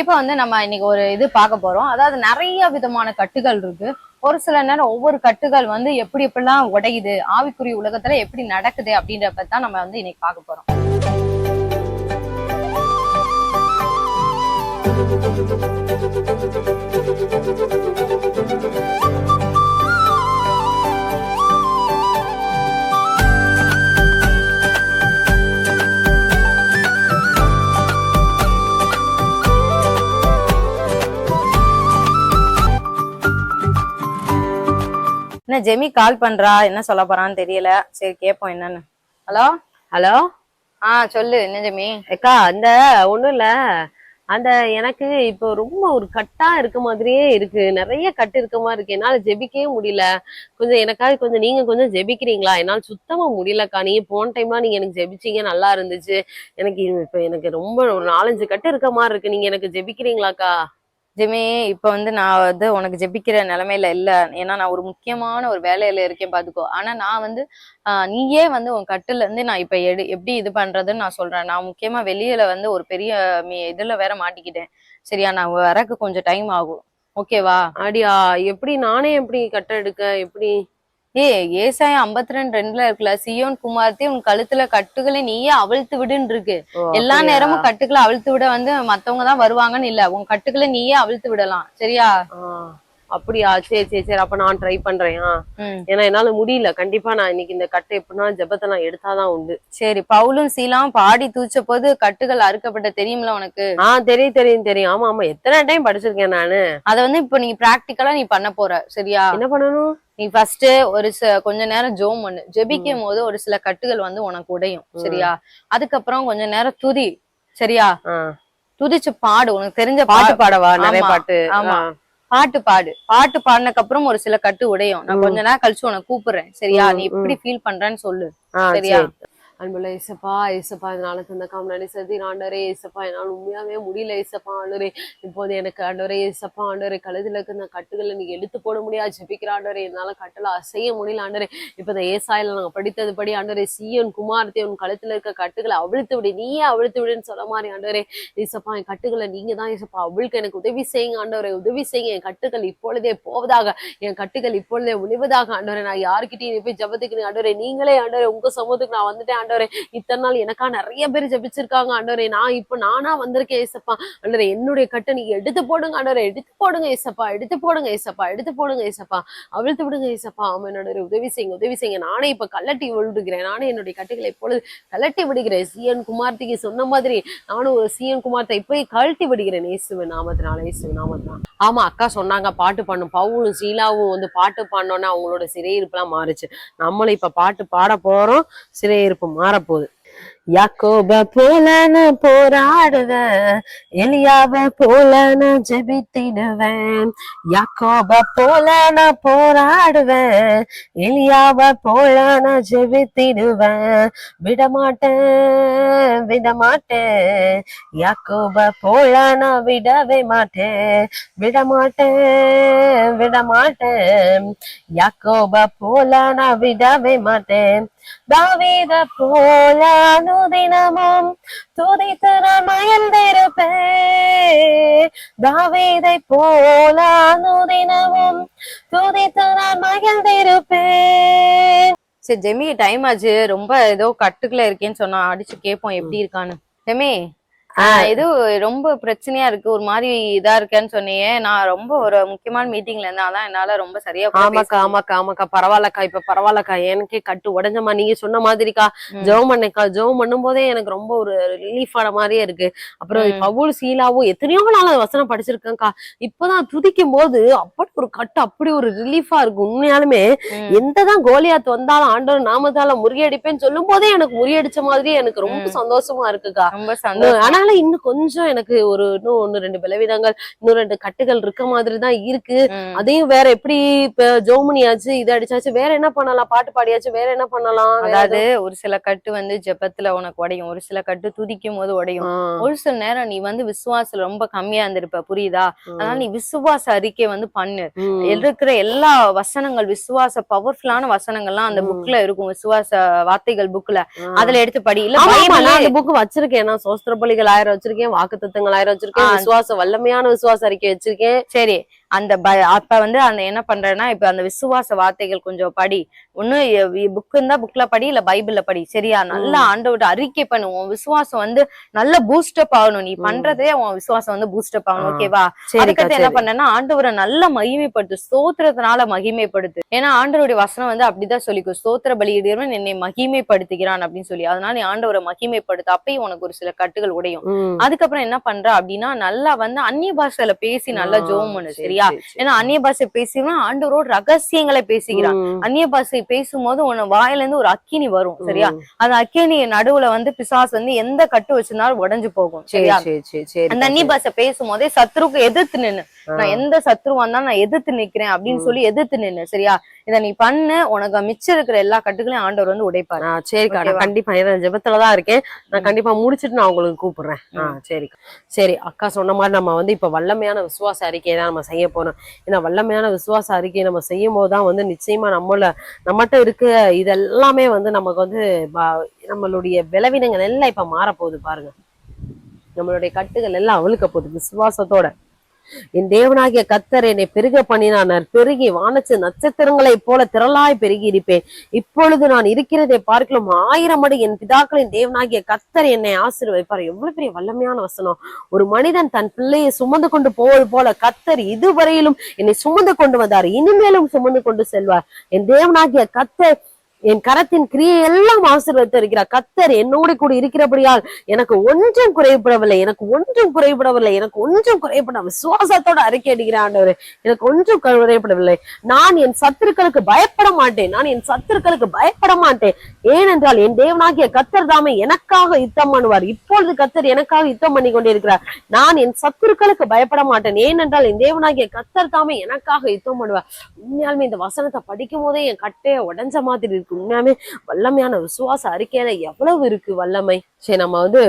இப்போ வந்து நம்ம இன்னைக்கு ஒரு இது பார்க்க போறோம். அதாவது நிறைய விதமான கட்டுகள் இருக்கு. ஒரு சில நேரம் ஒவ்வொரு கட்டுகள் வந்து எப்படி எப்படிலாம் உடையுது ஆவிக்குரிய உலகத்துல எப்படி நடக்குது அப்படின்றத பத்தி தான் நம்ம வந்து இன்னைக்கு பார்க்க போறோம். என்ன ஜெமி கால் பண்றா? என்ன சொல்ல போறான்னு தெரியல. சரி கேட்போம் என்னன்னு. ஹலோ? ஹலோ? ஆ சொல்லு. என்ன ஜெமி? அக்கா அந்த ஒண்ணும் இல்ல. அந்த எனக்கு இப்போ ரொம்ப ஒரு கட்டா இருக்க மாதிரியே இருக்கு. நிறைய கட்டு இருக்க மாதிரி இருக்கு. என்னால ஜெபிக்கவே முடியல. கொஞ்சம் எனக்காக கொஞ்சம் நீங்க கொஞ்சம் ஜெபிக்கிறீங்களா? என்னால சுத்தமா முடியலக்கா. நீங்க போன டைம்லாம் நீங்க எனக்கு ஜெபிச்சீங்க. நல்லா இருந்துச்சு. எனக்கு இப்ப எனக்கு ரொம்ப ஒரு நாலஞ்சு கட்டு இருக்க மாதிரி இருக்கு. நீங்க எனக்கு ஜெபிக்கிறீங்களாக்கா? ஜெமி இப்போ வந்து நான் வந்து உனக்கு ஜெபிக்கிற நிலைமையில இல்ல. ஏன்னா நான் ஒரு முக்கியமான ஒரு வேலையில இருக்கேன் பாத்துக்கோ. ஆனா நான் வந்து நீயே வந்து உன் கட்டுல இருந்து நான் இப்ப எடு எப்படி இது பண்றதுன்னு நான் சொல்றேன். நான் முக்கியமா வெளியில வந்து ஒரு பெரிய மீ- இதுல வேற மாட்டிக்கிட்டேன். சரியா? நான் வரக்கு கொஞ்சம் டைம் ஆகும். ஓகேவா? அடியா எப்படி நானே எப்படி கட்ட எடுக்க எப்படி ஏ ஏசாயம் ஐம்பத்தி ரெண்டு ரெண்டுல இருக்குல்ல சியோன் குமார்த்தி உன் கழுத்துல கட்டுகளை நீயே அவிழ்த்து விடுன்னு இருக்கு எல்லா? நேரமும் கட்டுக்களை அவிழ்த்து விட வந்து மத்தவங்க தான் வருவாங்கன்னு இல்ல. உன் கட்டுக்களை நீயே அவிழ்த்து விடலாம். சரியா? அப்படியா? சரி சரி சரி. அப்ப நான் ட்ரை பண்றேன் ஏன்னா என்னால முடியல. கண்டிப்பா நான் இன்னைக்கு இந்த கட்டை எப்படின்னா ஜெபத்தை நான் எடுத்தாதான் உண்டு. சரி பவுலும் சீலாம் பாடி தூச்ச போது கட்டுகள் அறுக்கப்பட்ட தெரியுமில உனக்கு? ஆ தெரியும் தெரியும் தெரியும். ஆமா ஆமா. எத்தனை டைம் படிச்சிருக்கேன் நானு. அத வந்து இப்ப நீ பிராக்டிக்கலா நீ பண்ண போற. சரியா? என்ன பண்ணணும்? நீ ஃபர்ஸ்ட் ஒரு கொஞ்ச நேரம் ஜோம் பண்ணு. ஜெபிக்கும் போது ஒரு சில கட்டுகள் வந்து உனக்கு உடையும் சரியா? அதுக்கப்புறம் கொஞ்ச நேரம் துதி சரியா. துதிச்சு பாடு உனக்கு தெரிஞ்ச பாட்டு பாடவா? நிறைய பாட்டு. ஆமா. பாட்டு பாடு. பாட்டு பாடினதுக்கு அப்புறம் ஒரு சில கட்டு உடையும். நான். கொஞ்ச நேரம் கழிச்சு உனக்கு கூப்பிடுறேன் சரியா? நீ எப்படி ஃபீல் பண்றேன்னு சொல்லு சரியா? அன்புள்ள ஏசப்பா ஏசப்பா இதனால தந்த காமனாலே சதி ஆண்டரே ஏசப்பா என்னால் உண்மையாகவே முடியல ஏசப்பா ஆண்டரே இப்போது எனக்கு ஆண்டரே ஏசப்பா ஆண்டரே கழுதில் இருக்க கட்டுகளை நீ எடுத்து போட முடியாது ஜெபிக்கிற ஆண்டரே என்னால் கட்டலை அசைய முடியல ஆண்டரே இப்போ இந்த ஏசாயில படித்தது படி ஆண்டரே சீயன் குமார்த்தே உன் கழுத்தில் இருக்க கட்டுகளை அவிழ்த்து விடு நீயே அவிழ்த்து விடுன்னு சொல்ல மாதிரி ஆண்டரே ஏசப்பா என் கட்டுகளை நீங்க தான் ஏசப்பா அவளுக்கு எனக்கு உதவி செய்யுங்க ஆண்டவரே. உதவி செய்யுங்க என் கட்டுகள் இப்பொழுதே போவதாக என் கட்டுகள் இப்பொழுதே ஒளிவதாக ஆண்டவரே. நான் யாருக்கிட்டையும் போய் ஜபத்துக்கு ஆண்டவரே நீங்களே ஆண்டவரே உங்கள் சமூகத்துக்கு நான் வந்துட்டேன் ஆண்டவரே இத்தனை நாள் எனக்கா நிறைய பேர் ஜபிச்சிருக்காங்க ஆண்டவரே. நான் இப்ப நானா வந்திருக்கேன் ஏசப்பா. ஆண்டவரே என்னுடைய கட்டை நீங்க எடுத்து போடுங்க ஆண்டவரே. எடுத்து போடுங்க ஏசப்பா. எடுத்து போடுங்க ஏசப்பா. எடுத்து போடுங்க ஏசப்பா. அவிழ்த்து விடுங்க ஏசப்பா. ஆமா என்னோட உதவி செய்யுங்க உதவி செய்யுங்க. நானே இப்ப கலட்டி விடுகிறேன். நானே என்னுடைய கட்டுகளை இப்பொழுது கலட்டி விடுகிறேன். சிஎன் குமார்த்திக்கு சொன்ன மாதிரி நானும் ஒரு சிஎன் குமார்த்தை போய் கழட்டி விடுகிறேன். இயேசுவின் நாமத்தினால இயேசுவின் நாமத்தினால. ஆமா அக்கா சொன்னாங்க பாட்டு பாடணும். பவுலும் சீலாவும் வந்து பாட்டு பாடினோன்னா அவங்களோட சிறையிருப்புலாம் மாறுச்சு. நம்மளும் இப்ப பாட்டு பாட போறோம் சிறையிருப்பு மாறப்போகுது. யாக்கோப போலன நான் போராடுவேன் எலியாவ போலன ஜெபித்திடுவேன். யாக்கோப போலன நான் போராடுவேன் எலியாவ போலன ஜெபித்திடுவேன். விடமாட்டேன் விடமாட்டேன். யாக்கோப போலன விடவே மாட்டேன். விடமாட்டேன் விடமாட்டேன். யாக்கோப போலன விடவே மாட்டேன். தாவீத போல அனுதினமும் துதித்து நான் மயந்திருப்பேன். தாவீதை போல அனுதினமும் துதித்து நான் மயந்திருப்பேன். சரி ஜெமி டைம் ஆச்சு. ரொம்ப ஏதோ கட்டுக்குள்ள இருக்கேன்னு சொன்னா அடிச்சு கேட்போம் எப்படி இருக்கான்னு. ஜெமி இது ரொம்ப பிரச்சனையா இருக்கு. ஒரு மாதிரி இதா இருக்கேன்னு சொன்னியே. நான் ரொம்ப ஒரு முக்கியமான மீட்டிங்ல இருந்தேன் அதான் என்னால ரொம்ப சரியா ஆமாக்கா ஆமாக்கா ஆமாக்கா. பரவாயில்லக்கா இப்ப பரவாயில்லக்கா. எனக்கே கட்டு உடஞ்சமா நீங்க சொன்ன மாதிரிக்கா. ஜெபம் பண்ணேக்கா. ஜெபம் பண்ணும் போதே எனக்கு ரொம்ப ஒரு ரிலீஃப் ஆன மாதிரியே இருக்கு. அப்புறம். பவுல் சீலாவும் எத்தனையோ நாள் வசனம் படிச்சிருக்கேன்க்கா. இப்பதான் துதிக்கும் போது அப்படி ஒரு கட்டு அப்படி ஒரு ரிலீஃபா இருக்கு. உண்மையாலுமே. எந்ததான் கோலியாத் வந்தாலும் ஆண்டவர் நாமத்தால முறியடிப்பேன்னு சொல்லும் போதே எனக்கு முறியடிச்ச மாதிரியே எனக்கு ரொம்ப. சந்தோஷமா இருக்குக்கா. ரொம்ப சந்தோஷம். ஆனாலும் இன்னும் கொஞ்சம் எனக்கு ஒரு இன்னும் ஒண்ணு ரெண்டு பலவீனங்கள் இன்னும் ரெண்டு கட்டுகள் இருக்க மாதிரி தான் இருக்கு. அதையும் வேற எப்படி ஜோமனி ஆச்சு இது அடிச்சாச்சு வேற என்ன பண்ணலாம்? பாட்டு பாடியாச்சு வேற என்ன பண்ணலாம்? அதாவது ஒரு சில கட்டு வந்து ஜெபத்துல உனக்கு உடையும் ஒரு சில கட்டு துதிக்கும் போது உடையும்? ஒரு சில நேரம் நீ வந்து விசுவாசம் ரொம்ப கம்மியா இருந்திருப்ப புரியுதா? அதனால நீ விசுவாச அறிக்கை வந்து பண்ணு. இருக்கிற எல்லா வசனங்கள் விசுவாச பவர்ஃபுல்லான வசனங்கள்லாம் அந்த. புக்ல இருக்கும் விசுவாச வார்த்தைகள் புக்ல. அதுல எடுத்து படி. இல்ல அந்த புக் வச்சிருக்கேன். நான் சோஸ்திர பலிகள் ஆயிரம் வச்சிருக்கேன் வாக்கு தத்துவங்கள் ஆயிரம் வச்சிருக்கேன். விசுவாச வல்லமையான விசுவாச அறிக்கை வச்சிருக்கேன் சரி அந்த ப அப்ப வந்து அந்த என்ன பண்றேன்னா இப்ப அந்த விசுவாச வார்த்தைகள் கொஞ்சம் படி. ஒண்ணு புக் இருந்தா புக்ல படி இல்ல பைபிள்ல படி. சரியா? நல்லா ஆண்டவர்ட்ட அறிக்கை பண்ணு. உன் விசுவாசம் வந்து நல்ல பூஸ்டப் ஆகணும். நீ. பண்றதே உன் விசுவாசம் வந்து பூஸ்டப் ஆகணும். ஓகேவா? அதுக்கடுத்து என்ன பண்ணேன்னா ஆண்டவரை நல்ல மகிமைப்படுத்து. ஸ்தோத்திரத்தினால மகிமைப்படுத்து. ஏன்னா ஆண்டவருடைய வசனம் வந்து அப்படிதான் சொல்லிக்கும் ஸ்தோத்திர பலியிடுவன் என்னை மகிமைப்படுத்துகிறான் அப்படின்னு சொல்லி. அதனால நீ ஆண்டவரை மகிமைப்படுத்து. அப்பயும் உனக்கு ஒரு சில கட்டுகள் உடையும். அதுக்கப்புறம் என்ன பண்ற அப்படின்னா நல்லா வந்து அந்நிய பாஷையில பேசி நல்லா ஜோம் பண்ணு. சரி, சரியா? சரி, சரி. ஏன்னா அந்நிய பாஷை பேசினா ஆண்டவரோட ரகசியங்களை பேசுகிறான். அந்நிய பாஷை பேசும்போது உன வாயில இருந்து ஒரு அக்கினி வரும் சரியா. அந்த அக்கினி நடுவுல வந்து பிசாசு வந்து எந்த கட்டு வச்சிருந்தாலும் உடைஞ்சு போகும் சரி சரியா? சரி சரி சரி அந்த அந்நிய பாஷை பேசும்போதே சத்ருக்கு எதிர்த்து நின்னு நான் எந்த சத்ருவா இருந்தாலும் நான் எதிர்த்து நிக்கிறேன் அப்படின்னு. சொல்லி எதிர்த்து நின்னு சரியா? இத நீ பண்ணு உனக்கு மிச்சம் இருக்கிற எல்லா கட்டுகளையும் ஆண்டவர் வந்து உடைப்பாரு. சரிக்கா நான்? கண்டிப்பா ஏன்னா ஜெபத்துல தான் இருக்கேன். நான் கண்டிப்பா முடிச்சிட்டு நான் உங்களுக்கு கூப்பிடுறேன். சரிக்கா. சரி அக்கா சொன்ன மாதிரி நம்ம வந்து இப்ப வல்லமையான விசுவாச அறிக்கையை தான் நம்ம செய்ய போறோம். ஏன்னா வல்லமையான விசுவாச அறிக்கையை நம்ம செய்யும் போது தான் வந்து நிச்சயமா நம்மள நம்மகிட்ட இருக்க இதெல்லாமே வந்து நமக்கு வந்து நம்மளுடைய விளைவினங்கள் எல்லாம் இப்ப மாறப்போகுது பாருங்க. நம்மளுடைய கட்டுகள் எல்லாம் அவளுக்க போகுது. விசுவாசத்தோட. என் தேவனாகிய கத்தர் என்னை பெருக பண்ணினார். பெருகி வானச்சு நட்சத்திரங்களைப் போல திரளாய் பெருகி இருப்பேன். இப்பொழுது நான் இருக்கிறதை பார்க்கலாம் ஆயிரம் அடி என் பிதாக்களின் தேவனாகிய கத்தர் என்னை ஆசீர்வதிப்பார். எவ்வளவு பெரிய வல்லமையான வசனம். ஒரு மனிதன் தன் பிள்ளையை சுமந்து கொண்டு போவது போல கத்தர் இதுவரையிலும் என்னை சுமந்து கொண்டு வந்தார். இனிமேலும் சுமந்து கொண்டு செல்வார். என் தேவனாகிய கத்தர் என் கரத்தின் கிரியை எல்லாம் ஆசீர்வதித்து இருக்கிறார். கத்தர் என்னோடு கூட இருக்கிறபடியால் எனக்கு ஒன்றும் குறைபடவில்லை. எனக்கு ஒன்றும் குறைபடவில்லை. எனக்கு ஒன்றும் குறைபட விசுவாசத்தோட அறிக்கை அடிக்கிற ஆண்டவர் எனக்கு ஒன்றும் குறைபடவில்லை. நான் என் சத்துருக்களுக்கு பயப்பட மாட்டேன். நான் என் சத்துருக்களுக்கு பயப்பட மாட்டேன். ஏனென்றால் என் தேவனாகிய கத்தர் தாமே எனக்காக யுத்தம் பண்ணுவார். இப்பொழுது கத்தர் எனக்காக யுத்தம் பண்ணி கொண்டிருக்கிறார். நான் என் சத்துருக்களுக்கு பயப்பட மாட்டேன். ஏனென்றால் என் தேவனாகிய கத்தர் தாமே எனக்காக யுத்தம் பண்ணுவார். உண்மையாலுமே இந்த வசனத்தை படிக்கும் போதே என் கட்டைய உடஞ்ச மாதிரி இருக்கு. உண்மையாமே வல்லமையான விசுவாச அறிக்கையில எவ்வளவு இருக்கு வல்லமை? சரி நம்ம வந்து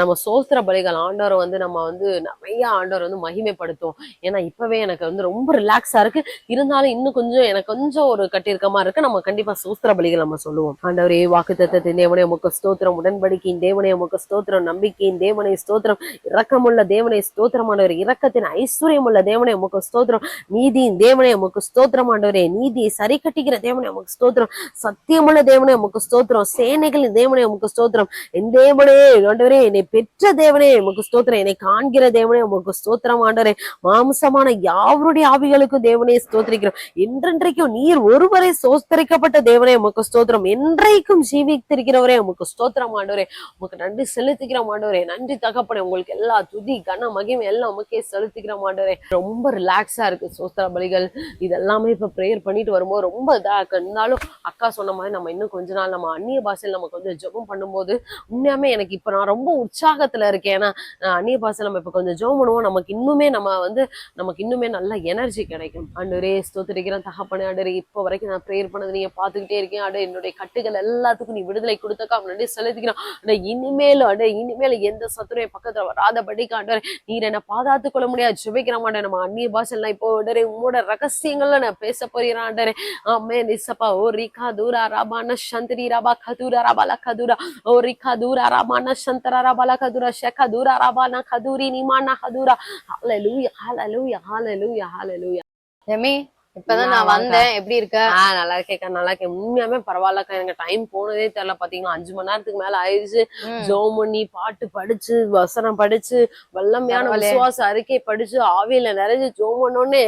நம்ம சோஸ்திர பலிகள் ஆண்டவரை வந்து நம்ம வந்து நிறைய ஆண்டவர் வந்து மகிமைப்படுத்தும் ஏன்னா இப்பவே எனக்கு வந்து ரொம்ப ரிலாக்ஸா இருக்கு. இருந்தாலும் இன்னும் கொஞ்சம் எனக்கு கொஞ்சம் ஒரு கட்டியிருக்கமா இருக்கு. நம்ம கண்டிப்பா சோஸ்திர பலிகள் நம்ம சொல்லுவோம். ஆண்டவரே வாக்கு தத்தத்தின் தேவனே உமக்கு ஸ்தோத்திரம். உடன்படிக்கையின் தேவனே உமக்கு ஸ்தோத்திரம். நம்பிக்கையின் தேவனை ஸ்தோத்திரம். இரக்கமுள்ள தேவனை ஸ்தோத்திரமானவர். இரக்கத்தின் ஐஸ்வர்யமுள்ள தேவனை உமக்கு ஸ்தோத்திரம். நீதியின் தேவனே உமக்கு ஸ்தோத்திரம். ஆண்டவரே நீதியை சரி கட்டிக்கிற தேவனே உமக்கு ஸ்தோத்திரம். சத்தியமுள்ள தேவனே உமக்கு ஸ்தோத்திரம். சேனைகளின் தேவனே உமக்கு ஸ்தோத்திரம். என் தேவனே ஆண்டவரே என்னை பெற்ற தேவனே உமக்கு ஸ்தோத்திரம். என்னை காண்கிற தேவனே உமக்கு ஸ்தோத்திரம் ஆண்டவரே. மாம்சமான யாவருடைய ஆவிகளுக்கும் தேவனே ஸ்தோத்திரிக்கிறோம். என்றென்றைக்கும் நீர் ஒருவரை சோஸ்தரிக்கப்பட்ட தேவனே உமக்கு ஸ்தோத்திரம். என்றைக்கும் ஜீவித்திருக்கிறவரே உமக்கு ஸ்தோத்திரம் ஆண்டவரே. உமக்கு நன்றி செலுத்திக்கிற ஆண்டவரே. நன்றி தகப்பனே உங்களுக்கு எல்லா துதி கன மகிமை எல்லாம் உமக்கே செலுத்திக்கிற ஆண்டவரே. ரொம்ப ரிலாக்ஸா இருக்கு சோஸ்திர பலிகள். இதெல்லாமே இப்ப ப்ரேயர் பண்ணிட்டு வரும்போது ரொம்ப இதா இருந்தாலும் அக்கா சொன்ன மாதிரி நம்ம இன்னும் கொஞ்ச நாள் நம்ம அந்நிய பாஷையில் நமக்கு கொஞ்சம் ஜெபம் பண்ணும்போது உண்மையாமே எனக்கு இப்ப நான் ரொம்ப உற்சாகத்துல இருக்கேன். ஏன்னா அந்நிய பாஷையில் நம்ம இப்ப கொஞ்சம் ஜெபம் பண்ணுவோம். நமக்கு இன்னுமே நம்ம வந்து நமக்கு இன்னுமே நல்ல எனர்ஜி கிடைக்கும். ஆண்டவரே ஸ்தோத்திரிக்கிறேன் தகப்பனே. ஆண்டவரே இப்போ வரைக்கும் நான் ப்ரேயர் பண்ணது நீங்க பாத்துக்கிட்டே இருக்கேன் அடே என்னுடைய கட்டுகள் எல்லாத்துக்கும் நீ விடுதலை கொடுத்தக்கா. முன்னாடி செலுத்திக்கிறோம். அடே இனிமேல் அடே இனிமேல் எந்த சத்துரையும் பக்கத்துல வராதபடிக்கு ஆண்டவரே நீர் என்னை பாதாத்து கொள்ள முடியாது. ஜெபிக்கிற மாட்டேன் நம்ம அந்நிய பாஷையில் இப்போ உடனே உங்களோட ரகசியங்கள்ல நான் பேச போறேன் ஆண்டரே ஆமே நிசப்பா ஓ ரீகா ದೂರ ರಾಬಾಣ ಶಂತರಿ, ರಾಬಾ ಖದೂರ, ರಾಬಾಲ ಖದೂರ, ಓರಿ ಖದೂರ ರಾಬಾಣ ಶಂತರ, ರಾಬಾಲ ಖದೂರ ಶಖ ದೂರ ರಾಬಾನ ಖದೂರಿ ನಿಮಾಣ ಖದೂರ. Hallelujah hallelujah hallelujah hallelujah. Yummy இப்பதான் நான். வந்தேன் எப்படி இருக்க ஆ நல்லா இருக்கேக்கா நல்லா இருக்கேன் உண்மையாவே பரவாயில்லக்கா எனக்கு டைம் போனதே தெரியல பாத்தீங்களா அஞ்சு மணி நேரத்துக்கு மேல ஆயிடுச்சு. ஜோம் பண்ணி பாட்டு படிச்சு வசனம் படிச்சு வல்லமையான. விசுவாச அறிக்கை படிச்சு ஆவியில நிறைஞ்சு ஜோம் பண்ணோடனே.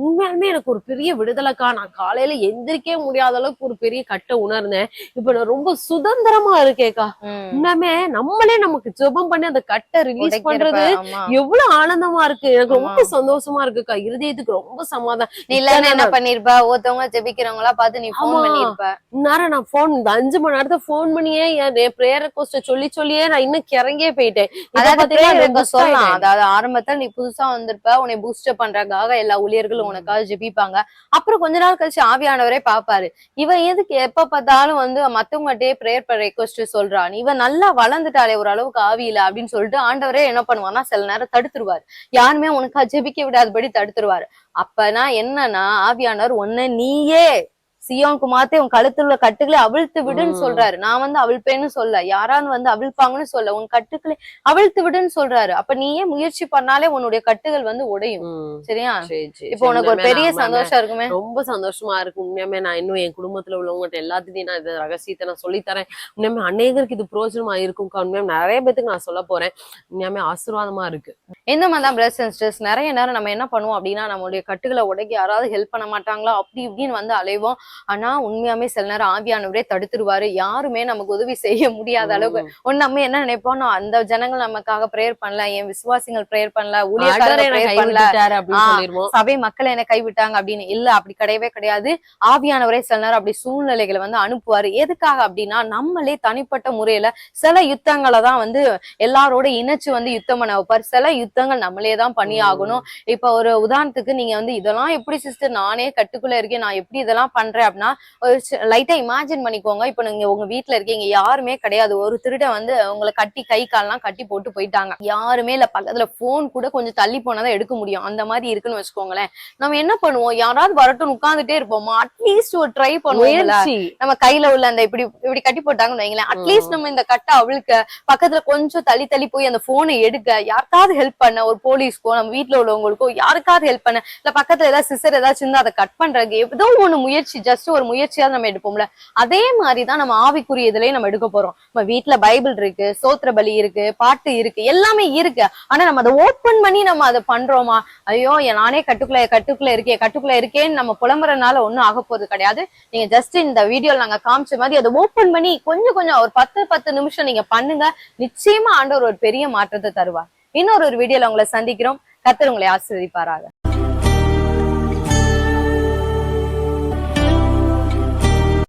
உண்மையாலுமே எனக்கு ஒரு பெரிய விடுதலைக்கா நான் காலையில எந்திரிக்கவே முடியாத அளவுக்கு ஒரு பெரிய கட்டை உணர்ந்தேன் இப்ப நான் ரொம்ப சுதந்திரமா இருக்கேக்கா ம். உண்மையாமே நம்மளே நமக்கு ஜெபம் பண்ணி அந்த கட்டை ரிலீஸ் பண்றது. எவ்வளவு ஆனந்தமா இருக்கு எனக்கு ரொம்ப. சந்தோஷமா இருக்குக்கா இருதயத்துக்கு ரொம்ப சமாதானம் என்ன பண்ணிருப்ப? ஒருத்தவங்க ஜெபிக்கிறவங்களா பார்த்து நீ போன் ஆமா. பண்ணிருப்ப. நேரம் நான் போன் இந்த அஞ்சு மணி நேரத்தை போன் பண்ணியே என் பிரேயர் ரெக்வஸ்ட சொல்லி சொல்லியே நான் இன்னும் கிறங்கே போயிட்டேன். அதாவது ஆரம்பத்துல நீ புதுசா வந்திருப்ப உன்னை பூஸ்டப் பண்றதுக்காக எல்லா ஊழியர்களும் உனக்காக ஜெபிப்பாங்க. அப்புறம் கொஞ்ச நாள் கழிச்சு ஆவியானவரே பாப்பாரு இவன் எதுக்கு எப்ப பார்த்தாலும் வந்து மத்தவங்ககிட்டயே பிரேயர் ரெக்வஸ்ட் சொல்றான். இவன் நல்லா வளர்ந்துட்டாலே ஓரளவுக்கு ஆவியில அப்படின்னு சொல்லிட்டு ஆண்டவரே என்ன பண்ணுவான்னா சில நேரம் தடுத்துருவாரு. யாருமே உனக்கா ஜெபிக்க விடாதபடி தடுத்துருவாரு. அப்பனா என்னன்னா ஆவியானவர் ஒண்ணு நீயே சியோன் குமார்த்தே உன் கழுத்துல உள்ள கட்டுக்களை அவிழ்த்து விடுன்னு. சொல்றாரு. நான் வந்து அவிழ்ப்பேன்னு சொல்ல. யாராவது வந்து அவிழ்ப்பாங்கன்னு சொல்ல. உன் கட்டுக்களை அவிழ்த்து விடுன்னு சொல்றாரு. அப்ப நீயே முயற்சி பண்ணாலே உன்னுடைய கட்டுகள் வந்து உடையும். சரியா? சரி, சரி, இப்போ. உனக்கு ஒரு பெரிய சந்தோஷம் இருக்குமே. ரொம்ப சந்தோஷமா இருக்கு. உண்மையாமே நான் இன்னும் என் குடும்பத்துல உள்ளவங்ககிட்ட எல்லாத்தையும் நான் இந்த ரகசியத்தை நான் சொல்லித்தரேன். உண்மையாமே அநேகருக்கு இது பிரயோஜனமா இருக்கும் உண்மையாமே நிறைய பேத்துக்கு நான் சொல்ல போறேன். உண்மையாமே ஆசீர்வாதமா இருக்கு. இந்த மாதிரி தான் பிரதர்ஸ் அண்ட் சிஸ்டர்ஸ் நிறைய நேரம் நம்ம என்ன பண்ணுவோம் அப்படின்னா நம்மளுடைய கட்டுகளை உடைக்க யாராவது ஹெல்ப் பண்ண மாட்டாங்களா? அப்படி இப்படின்னு வந்து அலைவோம். ஆனா உண்மையாமே சில நேரம் ஆவியானவரே தடுத்துருவாரு. யாருமே நமக்கு உதவி செய்ய முடியாத அளவுக்கு. ஒன்னு நம்ம என்ன நினைப்போம்? "நான் அந்த ஜனங்கள் நமக்காக ப்ரேயர் பண்ணல என் விசுவாசிகள் ப்ரேயர் பண்ணல. சொல்லிருவோம் சபை மக்கள் என்னை கைவிட்டாங்க அப்படின்னு. இல்ல அப்படி கிடையவே கிடையாது. ஆவியானவரே சில நேரம் அப்படி சூழ்நிலைகளை வந்து அனுப்புவாரு. எதுக்காக அப்படின்னா நம்மளே தனிப்பட்ட முறையில சில யுத்தங்களை தான் வந்து எல்லாரோட இணைச்சு வந்து யுத்தம் பண்ண வைப்பார். சில யுத்தங்கள் நம்மளே தான் பண்ணி ஆகணும் இப்ப ஒரு உதாரணத்துக்கு நீங்க வந்து இதெல்லாம் எப்படி சிஸ்டர் நானே கட்டுக்குள்ள இருக்கேன் நான் எப்படி இதெல்லாம் பண்றேன் அப்படின்னா ஒரு லைட்டா இமேஜின் பண்ணிக்கோங்க. இப்ப நீங்க உங்க வீட்ல இருக்கீங்க யாருமே கிடையாது. ஒரு திருடன் வந்து உங்களை கட்டி கை கால்லாம் கட்டி போட்டு போயிட்டாங்க. யாருமே இல்ல பக்கத்துல போன் கூட கொஞ்சம் தள்ளி போனாதான் எடுக்க முடியும். அந்த மாதிரி இருக்குன்னு வச்சுக்கோங்களேன். நம்ம என்ன பண்ணுவோம்? யாராவது வரட்டும் உட்கார்ந்துட்டே இருப்போமா? அட்லீஸ்ட் ஒரு ட்ரை பண்ணுவோம் நம்ம கையில உள்ள அந்த இப்படி இப்படி கட்டி போட்டாங்கன்னு வைங்களேன். அட்லீஸ்ட் நம்ம இந்த கட்டை அவிழ்க்க பக்கத்துல கொஞ்சம் தள்ளி தள்ளி போய் அந்த போனை எடுக்க யாருக்காவது ஹெல்ப் பண்ண ஒரு போலீஸ்க்கோ நம்ம வீட்டுல உள்ளவங்களுக்கோ யாருக்காவது ஹெல்ப் பண்ண இல்ல பக்கத்துல ஏதாவது சிசர் ஏதாச்சும் இருந்தா அதை கட் பண்றதுக்கு ஏதோ ஒண்ணு முயற்சி ஜஸ்ட் ஒரு முயற்சியாவது நம்ம எடுப்போம்ல. அதே மாதிரிதான் நம்ம ஆவிக்குரிய இதுலயே நம்ம எடுக்க போறோம். நம்ம வீட்டுல பைபிள் இருக்கு சோத்திர பலி இருக்கு பாட்டு இருக்கு எல்லாமே இருக்கு. ஆனா நம்ம அதை ஓப்பன் பண்ணி நம்ம அதை பண்றோமா? ஐயோ நானே கட்டுக்குள்ள கட்டுக்குள்ள இருக்கேன் கட்டுக்குள்ள இருக்கேன்னு நம்ம புலம்புறதுனால ஒண்ணும் ஆக போறது கிடையாது. நீங்க ஜஸ்ட் இந்த வீடியோல நாங்க காமிச்ச மாதிரி அதை ஓப்பன் பண்ணி கொஞ்சம் கொஞ்சம் ஒரு பத்து பத்து நிமிஷம் நீங்க பண்ணுங்க. நிச்சயமா ஆண்டவர் ஒரு பெரிய மாற்றத்தை தருவார். இன்னொரு ஒரு வீடியோல உங்களை சந்திக்கிறோம். கத்தர் உங்களை ஆசீர்வதிப்பாராக.